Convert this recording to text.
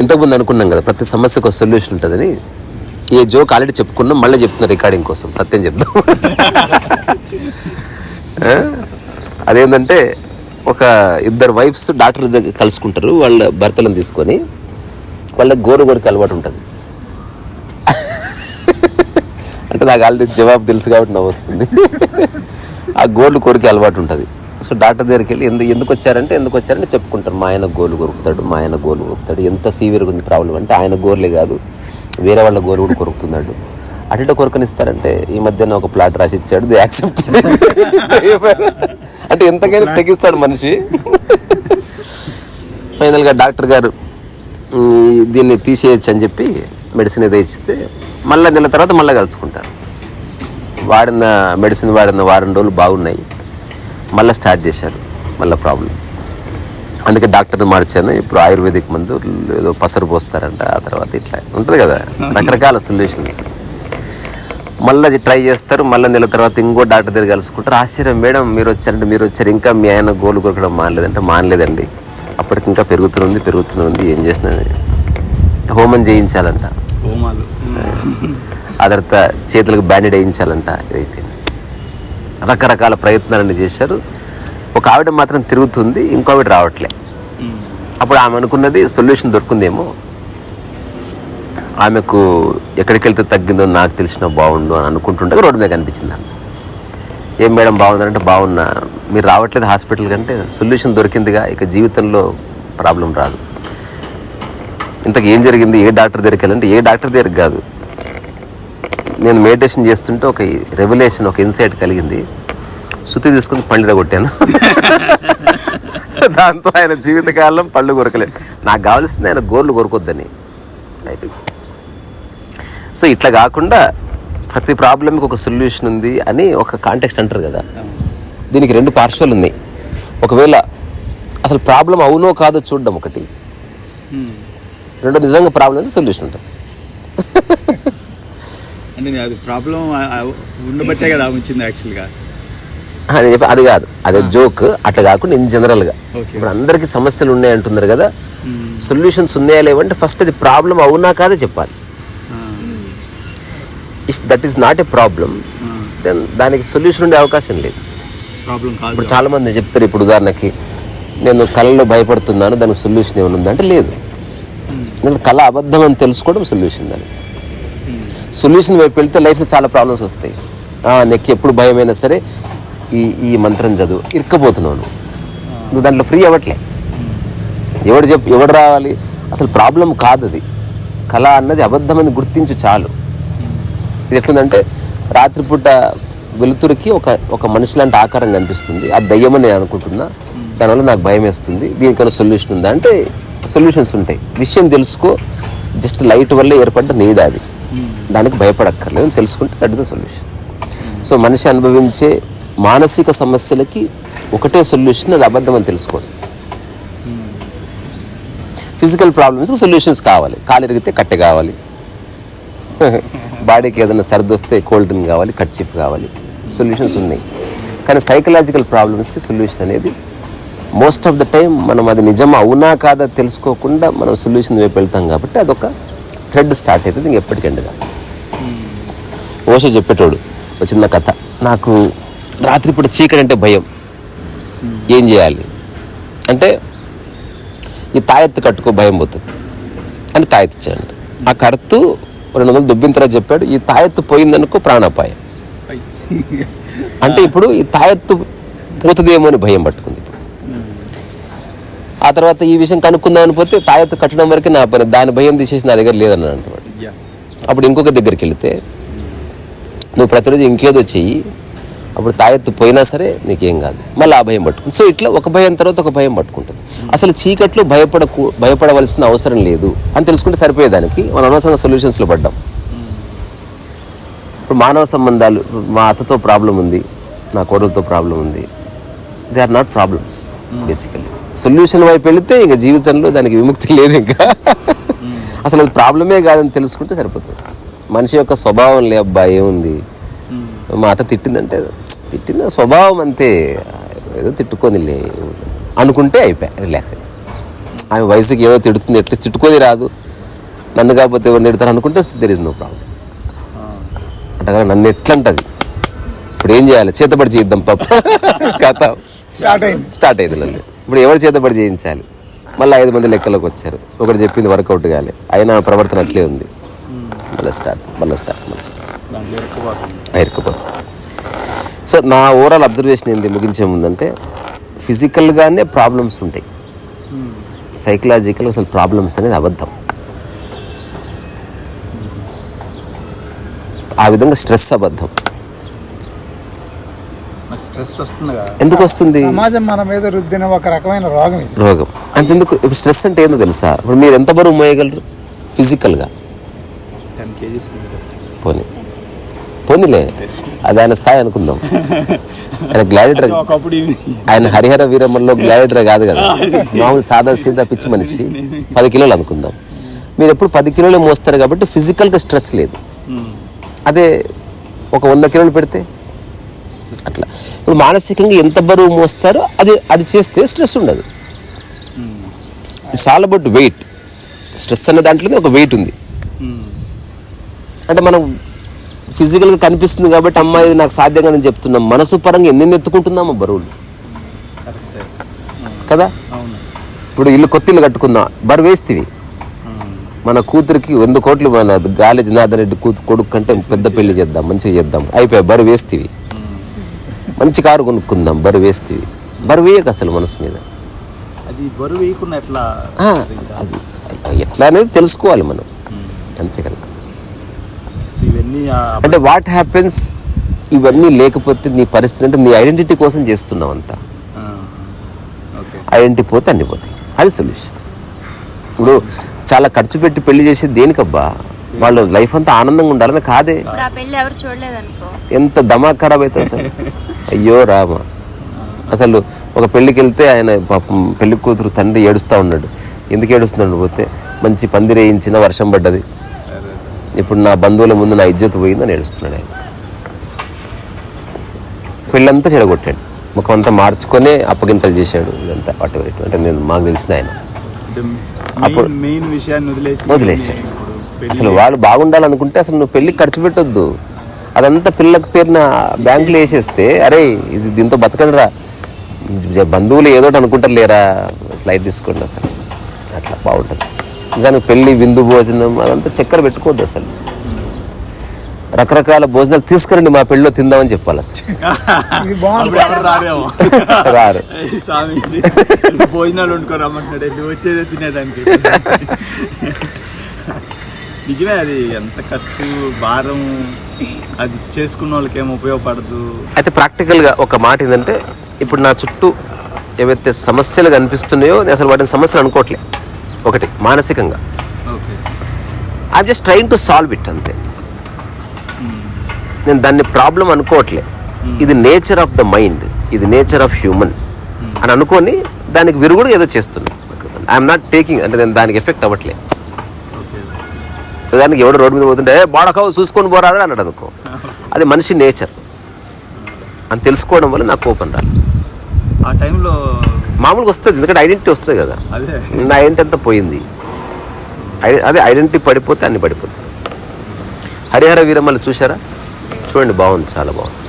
ఇంతకుముందు అనుకున్నాం కదా ప్రతి సమస్యకు ఒక సొల్యూషన్ ఉంటుందని. ఏ జోక్ ఆల్రెడీ చెప్పుకున్నాం మళ్ళీ చెప్తున్నా రికార్డింగ్ కోసం. సత్యం చెప్దాం. అదేంటంటే ఒక ఇద్దరు వైఫ్స్ డాక్టర్ దగ్గర కలుసుకుంటారు వాళ్ళ భర్తలను తీసుకొని వాళ్ళ గోరు గోరికి అలవాటు ఉంటుంది. అంటే నాకు ఆల్రెడీ జవాబు తెలుసు కాబట్టి నవ్వు వస్తుంది. ఆ గోర్లు కోరికే అలవాటు ఉంటుంది. సో డాక్టర్ దగ్గరికి వెళ్ళి ఎందుకు ఎందుకు వచ్చారంటే ఎందుకు వచ్చారంటే చెప్పుకుంటారు. మా ఆయన గోలు కొరుకుతాడు మా ఆయన గోలు కొరుకుతాడు. ఎంత సీవియర్గా ఉంది ప్రాబ్లం అంటే ఆయన గోర్లే కాదు వేరే వాళ్ళ గోలు కూడా కొరుకుతున్నాడు. అటు కొరకనిస్తారంటే ఈ మధ్యన ఒక ప్లాట్ రాసి ఇచ్చాడు ది యాక్సెప్ట్ అంటే ఎంతకైనా తెగిస్తాడు మనిషి. ఫైనల్గా డాక్టర్ గారు "ఉమ్, దీన్ని తీసేయచ్చు అని చెప్పి మెడిసిన్ ఏదో ఇచ్చితే మళ్ళీ నెల తర్వాత మళ్ళీ కలుసుకుంటారు. వాడిన మెడిసిన్ వాడిన వారం రోజులు బాగున్నాయి. మళ్ళీ స్టార్ట్ చేశారు మళ్ళీ ప్రాబ్లం అందుకే డాక్టర్ని మార్చాను ఇప్పుడు ఆయుర్వేదిక్ మందు ఏదో పసరు పోస్తారంట ఆ తర్వాత ఇట్లా ఉంటుంది కదా రకరకాల సొల్యూషన్స్ మళ్ళీ ట్రై చేస్తారు మళ్ళీ నెల తర్వాత ఇంకో డాక్టర్ దగ్గర కలుసుకుంటారు. ఆశ్చర్యం మేడం మీరు వచ్చారంటే మీరు వచ్చారు ఇంకా మీ ఆయన గోలు కొరకడం మానలేదంటే మానలేదండి. అప్పటికి ఇంకా పెరుగుతుంది పెరుగుతూనే ఉంది ఏం చేసినా హోమం చేయించాలంట. హోమాలు. ఆ తర్వాత చేతులకు బ్యాండేడ్ వేయించాలంట ఇది అయిపోయింది రకరకాల ప్రయత్నాలన్నీ చేశారు. ఒక ఆవిడ మాత్రం తిరుగుతుంది ఇంకో ఆవిడ రావట్లే. అప్పుడు ఆమె అనుకున్నది సొల్యూషన్ దొరుకుందేమో ఆమెకు ఎక్కడికి వెళ్తే తగ్గిందో నాకు తెలిసిన బాగుండు అని అనుకుంటుండగా రోడ్డు మీద కనిపించింది ఆమె. ఏం మేడం బాగుందంటే బాగున్నా మీరు రావట్లేదు హాస్పిటల్ కంటే సొల్యూషన్ దొరికిందిగా ఇక జీవితంలో ప్రాబ్లం రాదు. ఇంతకు ఏం జరిగింది ఏ డాక్టర్ దగ్గరికి వెళ్ళంటే ఏ డాక్టర్ దగ్గరికి కాదు. నేను మెడిటేషన్ చేస్తుంటే ఒక రెవల్యూషన్ ఒక ఇన్సైట్ కలిగింది. శృతి తీసుకుని పళ్ళు కొట్టాను దాంతో ఆయన జీవితకాలం పళ్ళు కొరకలేదు. నాకు కావాల్సింది ఆయన గోర్లు కొరకొద్దని. సో ఇట్లా కాకుండా ప్రతి ప్రాబ్లంకి ఒక సొల్యూషన్ ఉంది అని ఒక కాంటెక్స్ట్ అంటారు కదా. దీనికి రెండు పార్శ్వాలు ఉన్నాయి. ఒకవేళ అసలు ప్రాబ్లం అవునో కాదో చూడడం ఒకటి. రెండో నిజంగా ప్రాబ్లం అయితే సొల్యూషన్ ఉంటుంది. అంటే నేను అది ప్రాబ్లం ఉండబట్టే కదా వచ్చింది యాక్చువల్గా అది చెప్పి అది కాదు. అదే జోక్ అట్లా కాకుండా ఇన్ జనరల్గా. ఇప్పుడు అందరికీ సమస్యలు ఉన్నాయి అంటున్నారు కదా. సొల్యూషన్స్ ఉన్నాయా లేవంటే ఫస్ట్ అది ప్రాబ్లం అవునా కాదే చెప్పాలి. If that is not a problem then దానికి సొల్యూషన్ ఉండే అవకాశం లేదు. ఇప్పుడు చాలా మంది చెప్తారు ఇప్పుడు ఉదాహరణకి నేను కళలో భయపడుతున్నాను దానికి సొల్యూషన్ ఏమైనా ఉందంటే లేదు. ఎందుకంటే కళ అబద్ధం అని తెలుసుకోవడం సొల్యూషన్ దానికి. సొల్యూషన్ వైపు వెళ్తే లైఫ్లో చాలా ప్రాబ్లమ్స్ వస్తాయి. నెక్కి ఎప్పుడు భయమైనా సరే ఈ ఈ మంత్రం చదువు. ఇరుక్కపోతున్నావు నువ్వు. దాంట్లో ఫ్రీ అవ్వట్లే. ఎవడు చెప్ ఎవడు రావాలి? అసలు ప్రాబ్లం కాదు అది. కళ అన్నది అబద్ధమని గుర్తించు చాలు. ఇది ఎట్లుందంటే రాత్రిపూట వెలుతురుకి ఒక ఒక మనిషి లాంటి ఆకారం కనిపిస్తుంది. అది దయ్యమని నేను అనుకుంటున్నా. దానివల్ల నాకు భయం వేస్తుంది. దీనికైనా సొల్యూషన్ ఉందా? అంటే సొల్యూషన్స్ ఉంటాయి. విషయం తెలుసుకో. జస్ట్ లైట్ వల్ల ఏర్పడ్డ నీడ అది. దానికి భయపడక్కర్లేదు తెలుసుకుంటే that is the solution so మనిషి అనుభవించే మానసిక సమస్యలకి ఒకటే సొల్యూషన్ అది అబద్ధం అని తెలుసుకోండి. ఫిజికల్ ప్రాబ్లమ్స్కి సొల్యూషన్స్ కావాలి. కాలు ఎరిగితే కట్టె కావాలి. బాడీకి ఏదైనా సర్ది వస్తే కోల్డ్ డ్రింక్ కావాలి కట్చిఫ్ కావాలి. సొల్యూషన్స్ ఉన్నాయి. కానీ సైకలాజికల్ ప్రాబ్లమ్స్కి సొల్యూషన్ అనేది మోస్ట్ ఆఫ్ ద టైం మనం అది నిజం అవునా కాదా తెలుసుకోకుండా మనం సొల్యూషన్ వైపు వెళ్తాం కాబట్టి అదొక థ్రెడ్ స్టార్ట్ అవుతుంది ఇంక ఎప్పటికండి ఓషో చెప్పేటోడు ఒక చిన్న కథ. నాకు రాత్రిపూట చీకటి అంటే భయం. ఏం చేయాలి? అంటే ఈ తాయెత్తు కట్టుకో భయం పోతుంది. అని తాయెత్తు ఇచ్చాడు ఆ కడుతూ రెండు వందలు దుబ్బిన తర్వాత చెప్పాడు ఈ తాయెత్తు పోయిందనుకో ప్రాణాపాయం. అంటే ఇప్పుడు ఈ తాయెత్తు పోతుందేమో అని భయం పట్టుకుంది ఇప్పుడు. ఆ తర్వాత ఈ విషయం కనుక్కుందామని పోతే తాయెత్తు కట్టడం వరకు నా పని దాని భయం తీసేసి నా దగ్గర అంటున్నాడు. అప్పుడు ఇంకొక దగ్గరికి వెళితే నువ్వు ప్రతిరోజు ఇంకేదో చెయ్యి. అప్పుడు తాయెత్తు పోయినా సరే నీకేం కాదు. మళ్ళీ ఆ భయం పట్టుకుంది సో ఇట్లా ఒక భయం తర్వాత ఒక భయం పట్టుకుంటుంది. అసలు చీకట్లో భయపడకు భయపడవలసిన అవసరం లేదు అని తెలుసుకుంటే సరిపోయేదానికి మనం అనవసరంగా సొల్యూషన్స్లో పడ్డాం. ఇప్పుడు మానవ సంబంధాలు మా అత్తతో ప్రాబ్లం ఉంది నా కోడలతో ప్రాబ్లం ఉంది. They are not problems basically solution వైపు వెళితే ఇంకా జీవితంలో దానికి విముక్తి లేదు ఇంకా. అసలు అది ప్రాబ్లమే కాదని తెలుసుకుంటే సరిపోతుంది. మనిషి యొక్క స్వభావం లే అబ్బా ఏముంది? మా అత్త తిట్టిందంటే తిట్టింది స్వభావం అంతే. ఏదో తిట్టుకొని లే అనుకుంటే అయిపోయా రిలాక్స్ అయిపోయి. ఆమె వయసుకి ఏదో తిడుతుంది ఎట్లా తిట్టుకొని రాదు. నన్ను కాకపోతే ఎవరు తిడతారు అనుకుంటే దెర్ ఇస్ నో ప్రాబ్లం అంటే నన్ను ఎట్లా అంటది ఇప్పుడు ఏం చేయాలి? చేతబడి చేద్దాం పాప. కథ. స్టార్ట్ అయింది. స్టార్ట్ అయింది నన్ను ఇప్పుడు ఎవరు చేతబడి చేయించాలి? మళ్ళీ ఐదు మంది లెక్కలోకి వచ్చారు. ఒకటి చెప్పింది వర్కౌట్ కాలే అయినా ప్రవర్తన అట్లే ఉంది. మళ్ళీ స్టార్ట్ మళ్ళీ స్టార్ట్ మళ్ళీ స్టార్ట్. ఇరుక్కుపోతుంది సో నా ఓవరాల్ అబ్జర్వేషన్ ఏంటి ముగించే ముందంటే ఫిజికల్గానే ప్రాబ్లమ్స్ ఉంటాయి. సైకలాజికల్ అసలు ప్రాబ్లమ్స్ అనేది అబద్ధం. ఆ విధంగా స్ట్రెస్ అబద్ధం. స్ట్రెస్ వస్తుంది ఎందుకు వస్తుంది? సమాజం మన మీద రుద్దిన ఒక రకమైన రోగం రోగం. అంతెందుకు? ఇప్పుడు స్ట్రెస్ అంటే ఏందో తెలుసా? ఇప్పుడు మీరు ఎంత బరువు మోయగలరు? ఫిజికల్గా కేజీస్ పోనీ. పోనీలే. అది ఆయన స్థాయి అనుకుందాం. ఆయన గ్లాడిటర్ ఆయన హరిహర వీరమ్మల్లో గ్లాడిటర్ కాదు కదా. మామూలు సాదా సీదా పిచ్చి మనిషి. పది కిలోలు అనుకుందాం. మీరు ఎప్పుడు పది కిలోలు మోస్తారు కాబట్టి ఫిజికల్గా స్ట్రెస్ లేదు. అదే ఒక వంద కిలోలు పెడితే అట్లా. ఇప్పుడు మానసికంగా ఎంత బరువు మోస్తారో అది అది చేస్తే స్ట్రెస్ ఉండదు. It's all about weight. Stress అన్న దాంట్లోనే ఒక వెయిట్ ఉంది. అంటే మనం ఫిజికల్గా కనిపిస్తుంది కాబట్టి అమ్మాయి నాకు సాధ్యంగా నేను చెప్తున్నాం. మనసు పరంగా ఎన్ని ఎత్తుకుంటున్నామో బరువులు? కదా? ఇప్పుడు ఇల్లు కొత్త ఇల్లు కట్టుకుందాం? బరువు వేస్తేవి. మన కూతురికి వంద కోట్లు మన గాలి జనార్దన్ రెడ్డి కూతు కొడుకు కంటే పెద్ద పెళ్ళి చేద్దాం మంచిగా చేద్దాం. అయిపోయి బరువు వేస్తేవి. మంచి కారు కొనుక్కుందాం బరువు వేస్తేవి. బరువు వేయక అసలు మనసు మీద. అది బరువు వేయకుండా ఎట్లా ఎట్లా అనేది తెలుసుకోవాలి మనం. అంతే కదా. ఇవన్నీ అంటే వాట్ హ్యాపెన్స్ ఇవన్నీ లేకపోతే నీ పరిస్థితి అంటే నీ ఐడెంటిటీ కోసం చేస్తున్నావు అంతా ఆ. ఓకే. ఐడెంటిటీ పోతే అన్ని పోతాయి. అది సొల్యూషన్ ఇప్పుడు చాలా ఖర్చు పెట్టి పెళ్ళి చేసేది దేనికబ్బా? వాళ్ళు లైఫ్ అంతా ఆనందంగా ఉండాలని కాదే. ఇప్పుడు ఆ పెళ్ళి ఎవరు చూడలేదనుకో. ఎంత దమాక్ ఖరాబ్ అవుతుంది అసలు. అయ్యో రామ. అసలు ఒక పెళ్ళికి వెళ్తే ఆయన పాపం పెళ్ళి కూతురు తండ్రి ఏడుస్తూ ఉన్నాడు. ఎందుకు ఏడుస్తున్నాడు పోతే? మంచి పందిరేయించిన వర్షం పడ్డది. ఇప్పుడు నా బంధువుల ముందు నా ఇజ్జత్ పోయిందని ఏడుస్తున్నాడు ఆయన. పెళ్ళంతా చెడగొట్టాడు. ముఖం అంతా మార్చుకొనే అప్పగింతలు చేశాడు ఇదంతా అటు ఇటు అంటే నేను మాకు తెలిసిన ఆయన. అప్పుడు- మెయిన్ విషయాన్ని వదిలేసి వదిలేశాడు. ఇప్పుడు పెళ్ళి అసలు వాళ్ళు బాగుండాలనుకుంటే అసలు నువ్వు పెళ్ళికి ఖర్చు పెట్టొద్దు. అదంతా పిల్లకి పేరున బ్యాంకులో వేసేస్తే అరే ఇది దీంతో బతకండి రా జ- బంధువులు ఏదో అనుకుంటారు లేరా స్లైట్ తీసుకోండి అసలు. అట్లా బాగుంటుంది. నిజానికి పెళ్ళి విందు భోజనం అదంతా చక్కెర పెట్టుకోవద్దు అసలు. రకరకాల భోజనాలు తీసుకురండి మా పెళ్ళిలో తిందామని చెప్పాలి అసలు. ఇది బాగుంది. అప్పుడు ఎవరు రారేమో? రారు. భోజనాలు వచ్చేదే తినేదానికి. నిజమే అది ఎంత ఖర్చు భారం అది చేసుకున్న వాళ్ళకి ఏం ఉపయోగపడదు. అయితే ప్రాక్టికల్గా ఒక మాట ఏంటంటే ఇప్పుడు నా చుట్టూ ఏవైతే సమస్యలు కనిపిస్తున్నాయో నేను అసలు వాటిని సమస్యలు అనుకోవట్లే. ఒకటి మానసికంగా. I just trying to solve it అంతే. నేను దాన్ని ప్రాబ్లం అనుకోవట్లే. ఇది నేచర్ ఆఫ్ ద మైండ్ ఇది నేచర్ ఆఫ్ హ్యూమన్ అని అనుకొని దానికి విరుగుడు ఏదో చేస్తున్నా. ఐఎమ్ నాట్ టేకింగ్ అంటే నేను దానికి ఎఫెక్ట్ అవ్వట్లే. దానికి ఎవడు రోడ్డు మీద పోతుంటే బాడకావు చూసుకొని పోరాదా అన్నాడు అనుకో. అది మనిషి నేచర్ అని తెలుసుకోవడం వల్ల నాకు కోపం రాదు ఆ టైంలో మామూలుగా వస్తుంది ఎందుకంటే ఐడెంటిటీ వస్తుంది కదా. నా ఐడెంటిటీ అంతా పోయింది. అదే ఐడెంటిటీ పడిపోతే అన్ని పడిపోతాయి. హరిహర వీరమ్మలు చూసారా చూడండి బాగుంది చాలా బాగుంది.